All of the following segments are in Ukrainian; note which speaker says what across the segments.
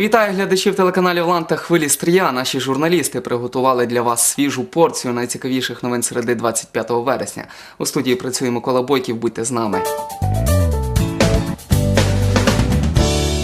Speaker 1: Вітаю глядачів телеканалів Лан та Хвилі Стрія. Наші журналісти приготували для вас свіжу порцію найцікавіших новин середи 25 вересня. У студії працює Микола Бойків. Будьте з нами.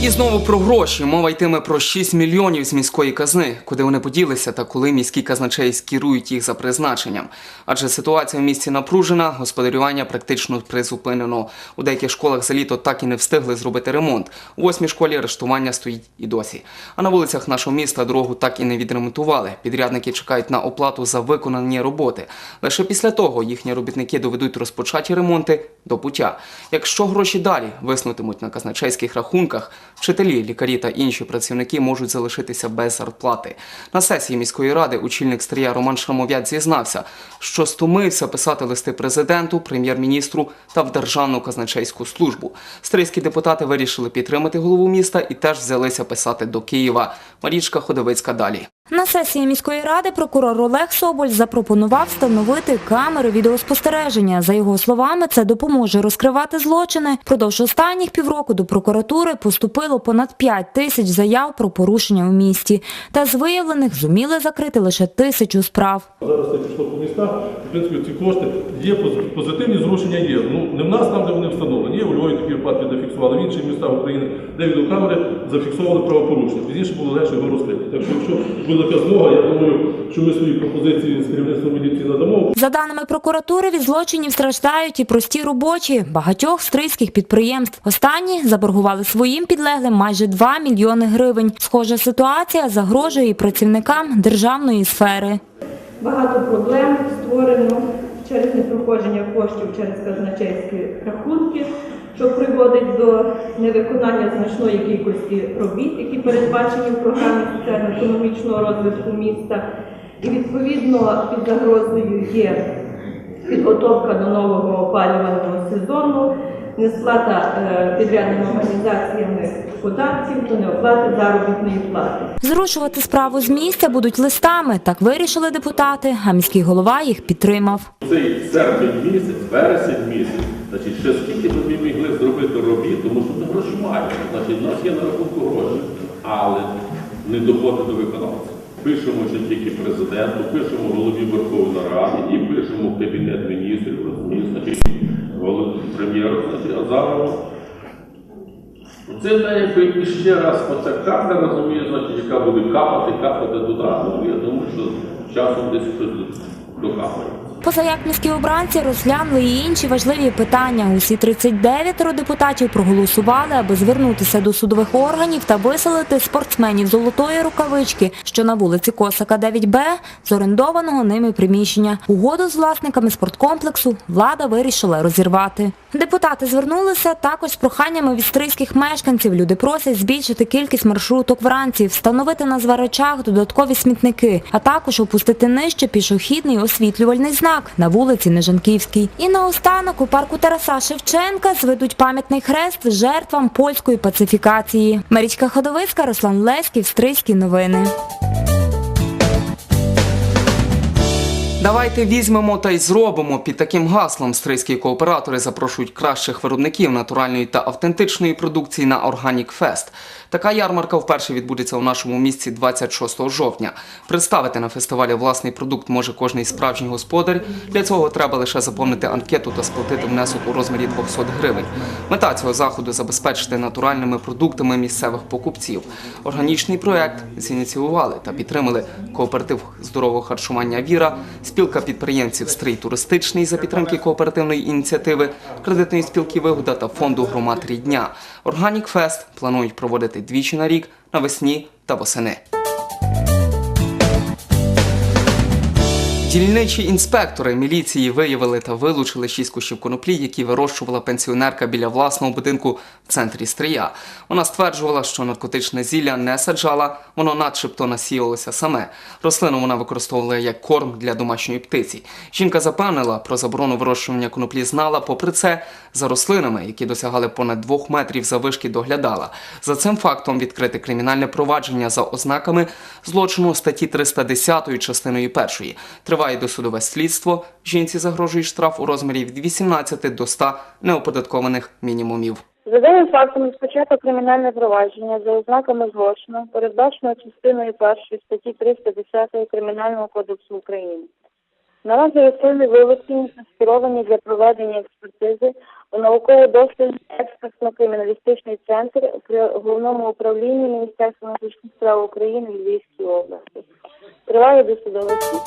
Speaker 1: І знову про гроші. Мова йтиме про 6 мільйонів з міської казни, куди вони поділися та коли міські казначеї скерують їх за призначенням. Адже ситуація в місті напружена, господарювання практично призупинено. У деяких школах за літо так і не встигли зробити ремонт. У восьмій школі арештування стоїть і досі. А на вулицях нашого міста дорогу так і не відремонтували. Підрядники чекають на оплату за виконані роботи. Лише після того їхні робітники доведуть розпочаті ремонти до пуття. Якщо гроші далі виснутимуть на казначейських рахунках, вчителі, лікарі та інші працівники можуть залишитися без зарплати. На сесії міської ради очільник стрія Роман Шрамов'ят зізнався, що стомився писати листи президенту, прем'єр-міністру та в Державну казначейську службу. Стрийські депутати вирішили підтримати голову міста і теж взялися писати до Києва. Марічка Ходовицька далі.
Speaker 2: На сесії міської ради прокурор Олег Соболь запропонував встановити камери відеоспостереження. За його словами, це допоможе розкривати злочини. Продовж останніх півроку до прокуратури поступило понад 5 тисяч заяв про порушення у місті. Та з виявлених зуміли закрити лише тисячу справ.
Speaker 3: Зараз це пішло по містах, в принципі, ці кошти є поз- позитивні зрушення є. Ну не в нас там, де вони встановлені. Є у Львові такі випадки, де фіксували в інших містах України, де відеокамери зафіксували правопорушення. Пізніше було легше його розкрити. Так що, якщо буде така змога, я думаю, що ми свої пропозиції з керівництвом міліції надамо.
Speaker 2: За даними прокуратури, від злочинів страждають і прості робочі багатьох стрийських підприємств. Останні заборгували своїм підлеглим майже 2 мільйони гривень. Схожа ситуація загрожує і працівникам державної сфери.
Speaker 4: Багато проблем створено через непроходження коштів через казначейські рахунки, що приводить до невиконання значної кількості робіт, які передбачені в програмі соціально-економічного розвитку міста. І відповідно під загрозою є підготовка до нового опалювального сезону, несплата е, підрядними організаціями податків та неоплати заробітної плати.
Speaker 2: Зрушувати справу з місця будуть листами. Так вирішили депутати, а міський голова їх підтримав.
Speaker 5: Цей серпень місяць, вересень місяць, значить, ще скільки б ми могли зробити робіт, тому що ми гроші маємо. Значить, у нас є на рахунку гроші, але не доходить до виконавця. Пишемо ще тільки президенту, пишемо голові Верховної Ради і пишемо в Кабінет міністрів, розумієте, значить, прем'єру, значить, Азарову. Це не якби і ще раз оця карта, розуміє, значить, яка буде капати, капати туди. Ну, я думаю, що часом десь щось докапає.
Speaker 2: Поза як міські обранці розглянули і інші важливі питання. Усі 39 депутатів проголосували, аби звернутися до судових органів та виселити спортсменів золотої рукавички, що на вулиці Косака 9Б з орендованого ними приміщення. Угоду з власниками спорткомплексу влада вирішила розірвати. Депутати звернулися також з проханнями від мешканців. Люди просять збільшити кількість маршруток вранці, встановити на зварачах додаткові смітники, а також опустити нижче пішохідний освітлювальний знак на вулиці Нежанківській. І наостанок у парку Тараса Шевченка зведуть пам'ятний хрест жертвам польської пацифікації. Марічка Ходовицька, Руслан Леськів, Стрийські новини.
Speaker 1: Давайте візьмемо та й зробимо під таким гаслом. Стрийські кооператори запрошують кращих виробників натуральної та автентичної продукції на Organic Fest. Така ярмарка вперше відбудеться у нашому місті 26 жовтня. Представити на фестивалі власний продукт може кожний справжній господар. Для цього треба лише заповнити анкету та сплатити внесок у розмірі 200 гривень. Мета цього заходу забезпечити натуральними продуктами місцевих покупців. Органічний проект зініціювали та підтримали кооператив здорового харчування Віра, спілка підприємців Стрий туристичний за підтримки кооперативної ініціативи, кредитної спілки Вигода та фонду громад Рідня. Органік Fest планують проводити двічі на рік навесні та восени. Дільничі інспектори міліції виявили та вилучили шість кущів коноплі, які вирощувала пенсіонерка біля власного будинку в центрі Стрия. Вона стверджувала, що наркотичне зілля не саджала, воно начебто насіялося саме. Рослину вона використовувала як корм для домашньої птиці. Жінка запевнила про заборону вирощування коноплі знала, попри це, за рослинами, які досягали понад двох метрів завишки, доглядала. За цим фактом відкрите кримінальне провадження за ознаками злочину статті 310 частиною першої. Триває досудове слідство. Жінці загрожує штраф у розмірі від 18 до 100 неоподаткованих мінімумів.
Speaker 6: За даним фактом розпочато кримінальне провадження за ознаками злочину, передбаченого частиною першої статті 310 Кримінального кодексу України. Наразі розсильні вилучені скеровані для проведення експертизи у науково-дослідний експертно-криміналістичний центр при головному управлінні Міністерства внутрішніх справ України в Львівській області. Триває досудовий суд.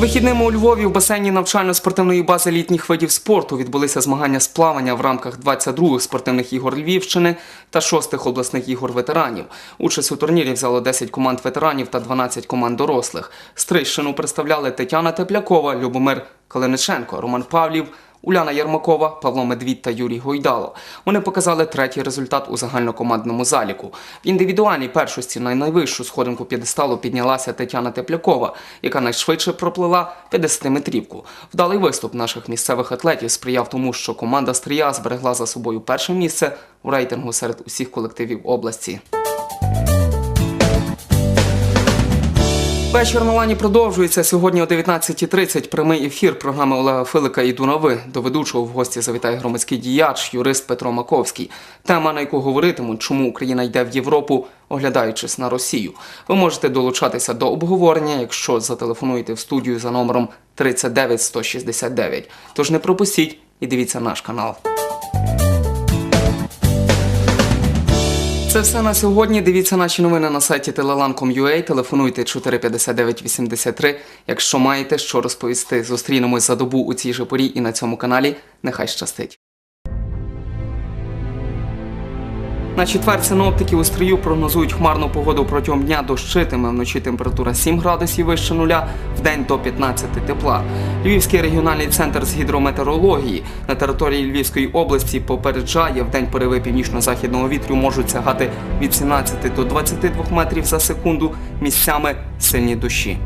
Speaker 1: Вихідними у Львові в басейні навчально-спортивної бази літніх видів спорту відбулися змагання з плавання в рамках 22-х спортивних ігор Львівщини та 6-х обласних ігор ветеранів. Участь у турнірі взяло 10 команд ветеранів та 12 команд дорослих. Стрищину представляли Тетяна Теплякова, Любомир Калиниченко, Роман Павлів, Уляна Ярмакова, Павло Медвідь та Юрій Гойдало. Вони показали третій результат у загальнокомандному заліку. В індивідуальній першості на найвищу сходинку п'єдесталу піднялася Тетяна Теплякова, яка найшвидше проплила 50-метрівку. Вдалий виступ наших місцевих атлетів сприяв тому, що команда Стрия зберегла за собою перше місце у рейтингу серед усіх колективів області. Вечір на лані продовжується. Сьогодні о 19.30 прямий ефір програми Олега Филика «Іду на ви». До ведучого в гості завітає громадський діяч, юрист Петро Маковський. Тема, на яку говоритимуть, чому Україна йде в Європу, оглядаючись на Росію. Ви можете долучатися до обговорення, якщо зателефонуєте в студію за номером 39 169. Тож не пропустіть і дивіться наш канал. Це все на сьогодні. Дивіться наші новини на сайті telelan.com.ua, телефонуйте 459 83, якщо маєте що розповісти. Зустрінемось за добу у цій же порі і на цьому каналі. Нехай щастить. На четвер синоптики у стрію прогнозують хмарну погоду протягом дня дощитиме. Вночі температура 7 градусів вище нуля, в день до 15 тепла. Львівський регіональний центр з гідрометеорології на території Львівської області попереджає, в день пориви північно-західного вітру можуть сягати від 17 до 22 метрів за секунду, місцями сильні дощі.